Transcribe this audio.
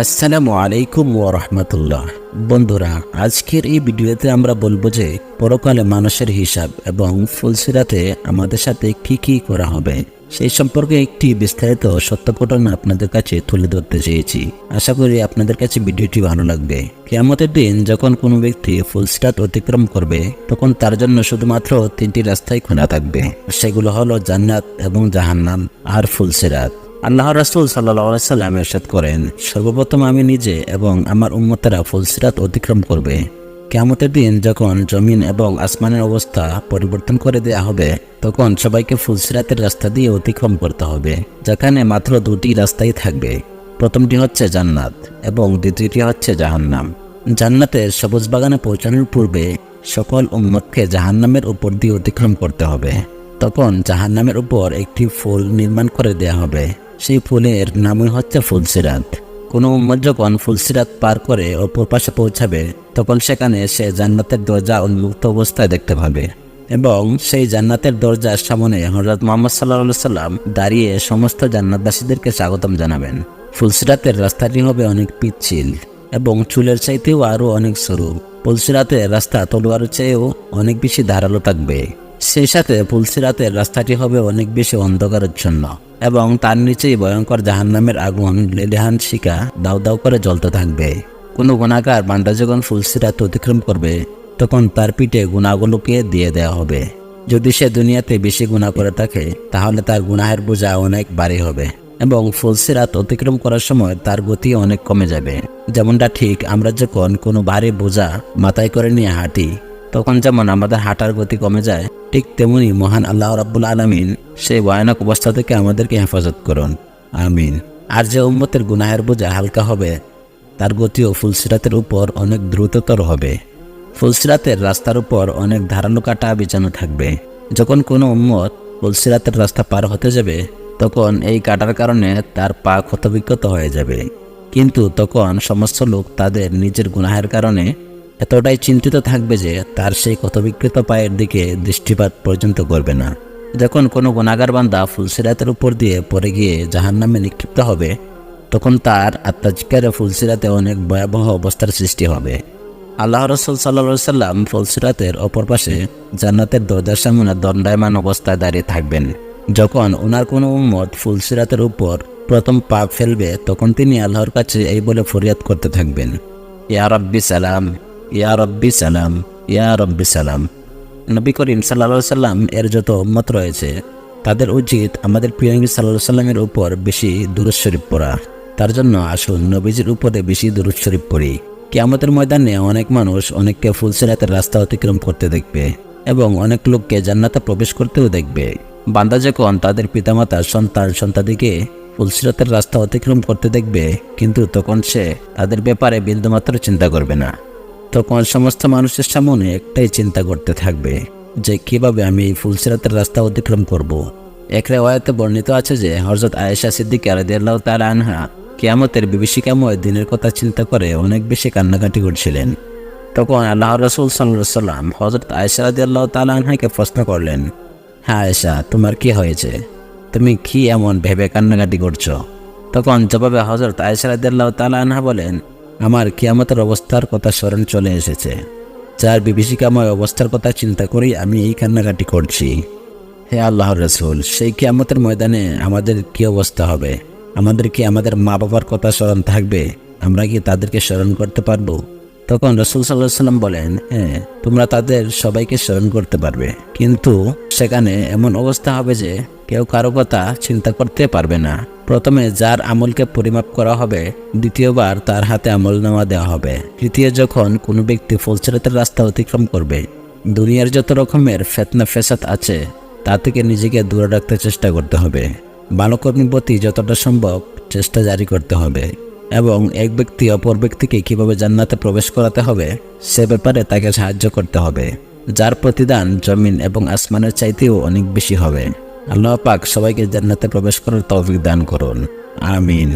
আসসালামু আলাইকুম ও রহমতুল্লাহ। বন্ধুরা, আজকের এই ভিডিওতে আমরা বলব যে পরকালে মানুষের হিসাব এবং ফুলসিরাতে আমাদের সাথে কি কি করা হবে, সেই সম্পর্কে একটি বিস্তারিত সত্য ঘটনা আপনাদের কাছে তুলে ধরতে চেয়েছি। আশা করি আপনাদের কাছে ভিডিওটি ভালো লাগবে। কেয়ামতের দিন যখন কোনো ব্যক্তি ফুলসিরাত অতিক্রম করবে, তখন তার জন্য শুধুমাত্র তিনটি রাস্তাই খোলা থাকবে। সেগুলো হলো জান্নাত এবং জাহান্নাম আর ফুলসিরাত। আল্লাহ রাসুল সাল্লাহ সাল্লাম এরশাদ করেন, সর্বপ্রথম আমি নিজে এবং আমার উম্মতেরা ফুলসিরাত অতিক্রম করবে। কেয়ামতের দিন যখন জমিন এবং আসমানের অবস্থা পরিবর্তন করে দেয়া হবে, তখন সবাইকে ফুলসিরাতের রাস্তা দিয়ে অতিক্রম করতে হবে, যেখানে মাত্র দুটি রাস্তাই থাকবে। প্রথমটি হচ্ছে জান্নাত এবং দ্বিতীয়টি হচ্ছে জাহান্নাম। জান্নাতের সবুজ বাগানে পৌঁছানোর পূর্বে সকল উম্মতকে জাহান্নামের উপর দিয়ে অতিক্রম করতে হবে। তখন জাহান্নামের উপর একটি ফুল নির্মাণ করে দেয়া হবে। সেই ফুলের নামই হচ্ছে ফুলসিরাত। কোনো উম্মত যখন ফুলসিরাত পার করে অপর পাশে পৌঁছাবে, তখন সেখানে সে জান্নাতের দরজা উন্মুক্ত অবস্থায় দেখতে পাবে। এবং সেই জান্নাতের দরজার সামনে হজরত মোহাম্মদ সাল্লাহ সাল্লাম দাঁড়িয়ে সমস্ত জান্নাতবাসীদেরকে স্বাগতম জানাবেন। ফুলসিরাতের রাস্তাটি হবে অনেক পিচ্ছিল এবং চুলের চাইতেও আরও অনেক সরু। ফুলসিরাতের রাস্তা তলোয়ারের চেয়েও অনেক বেশি ধারালো থাকবে। সেই সাথে ফুলসিরাতের রাস্তাটি হবে অনেক বেশি অন্ধকারাচ্ছন্ন এবং তার নিচেই ভয়ঙ্কর জাহান্নামের আগুন, লেলেহান শিকা দাউ দাউ করে জ্বলতে থাকবে। কোনো গুণাকার বান্ডা যখন ফুলসিরাত অতিক্রম করবে, তখন তার পিঠে গুণাগুলোকে দিয়ে দেওয়া হবে। যদি সে দুনিয়াতে বেশি গুণা করে থাকে, তাহলে তার গুনাহের বোঝা অনেক ভারী হবে এবং ফুলসিরাত অতিক্রম করার সময় তার গতি অনেক কমে যাবে। যেমনটা ঠিক আমরা যখন কোনো ভারী বোঝা মাথায় করে নিয়ে হাঁটি, তখন যেমন আমাদের হাঁটার গতি কমে যায় ঠিক তেমনি মহান আল্লাহ রাব্বুল আলমিন সেই ভয়ানক অবস্থা থেকে আমাদেরকে হেফাজত করুন। আমিন। আর যে উম্মতের গুনাহের বোঝা হালকা হবে, তার গতিও ফুলসিরাতের উপর অনেক দ্রুততর হবে। ফুলসিরাতের রাস্তার উপর অনেক ধারালো কাটা বিছানো থাকবে। যখন কোনো উম্মত ফুলসিরাতের রাস্তা পার হতে যাবে, তখন এই কাটার কারণে তার পা ক্ষতবিক্ষত হয়ে যাবে। কিন্তু তখন সমস্ত লোক তাদের নিজের গুনাহের কারণে এতটাই চিন্তিত থাকবে যে তার সেই ক্ষতবিকৃত পায়ের দিকে দৃষ্টিপাত পর্যন্ত করবে না। যখন কোনো গুণাগার বান্দা ফুলসিরাতের উপর দিয়ে পড়ে গিয়ে জাহান্নামে নিক্ষিপ্ত হবে, তখন তার আত্মাজিকারে ফুলসিরাতে অনেক ভয়াবহ অবস্থার সৃষ্টি হবে। আল্লাহ রসুল সাল্লা সাল্লাম ফুলসিরাতের অপর পাশে জান্নাতের দরজার সামনে দণ্ডায়মান অবস্থায় দাঁড়িয়ে থাকবেন। যখন ওনার কোনো উম্মত ফুলসিরাতের উপর প্রথম পা ফেলবে, তখন তিনি আল্লাহর কাছে এই বলে ফরিয়াদ করতে থাকবেন। ইয়া রব্বি সালাম ইয়া রব্বি সালাম, ইয়া রব্বি সালাম। নবী করিম সাল্লা সাল্লাম এর যত উম্মত রয়েছে, তাদের উচিত আমাদের প্রিয়ঙ্গী সাল্লাহ সাল্লামের উপর বেশি দুরুদ শরীফ পড়া। তার জন্য আসুন নবীজির উপরে বেশি দুরুদ শরীফ পড়ি। কেয়ামতের ময়দানে অনেক মানুষ অনেককে ফুলসিরাতের রাস্তা অতিক্রম করতে দেখবে এবং অনেক লোককে জান্নাতে প্রবেশ করতেও দেখবে। বান্দা যখন তাদের পিতামাতা, সন্তান, সন্তাদিকে ফুলসিরাতের রাস্তা অতিক্রম করতে দেখবে, কিন্তু তখন সে তাদের ব্যাপারে বিন্দুমাত্র চিন্তা করবে না। তখন সমস্ত মানুষের সামনে একটাই চিন্তা করতে থাকবে যে কীভাবে আমি এই ফুলসিরাতের রাস্তা অতিক্রম করব। এক রেওয়ায়তে বর্ণিত আছে যে হজরত আয়েশা সিদ্দিক আলাদিয়াল্লাহ তার আনহা কিয়ামতের বিভীষিকাময় দিনের কথা চিন্তা করে অনেক বেশি কান্নাকাটি করছিলেন। তখন আল্লাহ রসুল সাল্লাম হজরত আয়েশা আল্লাহ তালা আনহাকে প্রশ্ন করলেন হ্যাঁ আয়েশা, তোমার কি হয়েছে? তুমি কি এমন ভেবে কান্নাকাটি করছ? তখন জবাবে হজরত আয়েশা আল্লাহ তালা আনহা বলেন আমার কিয়ামতের অবস্থার কথা স্মরণ চলে এসেছে। যার বিভীষিকাময় অবস্থার কথা চিন্তা করেই আমি এই কান্নাকাটি করছি। হে আল্লাহ রসুল, সেই কিয়ামতের ময়দানে আমাদের কি অবস্থা হবে? আমাদের কি আমাদের মা বাবার কথা স্মরণ থাকবে? আমরা কি তাদেরকে স্মরণ করতে পারব? তখন রসুল সাল্লাহ সাল্লাম বলেন হ্যাঁ তোমরা তাদের সবাইকে স্মরণ করতে পারবে। কিন্তু সেখানে এমন অবস্থা হবে যে কেউ কারও কথা চিন্তা করতে পারবে না। প্রথমে যার আমলকে পরিমাপ করা হবে, দ্বিতীয়বার তার হাতে আমল নেওয়া দেওয়া হবে। তৃতীয়, যখন কোনো ব্যক্তি ফুলসিরাতের রাস্তা অতিক্রম করবে, দুনিয়ার যত রকমের ফেতনা ফেসাদ আছে, তা থেকে নিজেকে দূরে রাখতে চেষ্টা করতে হবে। ভালো প্রতি যতটা সম্ভব চেষ্টা জারি করতে হবে এবং এক ব্যক্তি অপর ব্যক্তিকে কীভাবে জান্নাতে প্রবেশ করাতে হবে, সে ব্যাপারে তাকে সাহায্য করতে হবে। যার প্রতিদান জমিন এবং আসমানের চাইতেও অনেক বেশি হবে। আল্লাহ পাক সবাইকে জান্নাতে প্রবেশ করার তৌফিক দান করুন। আমিন।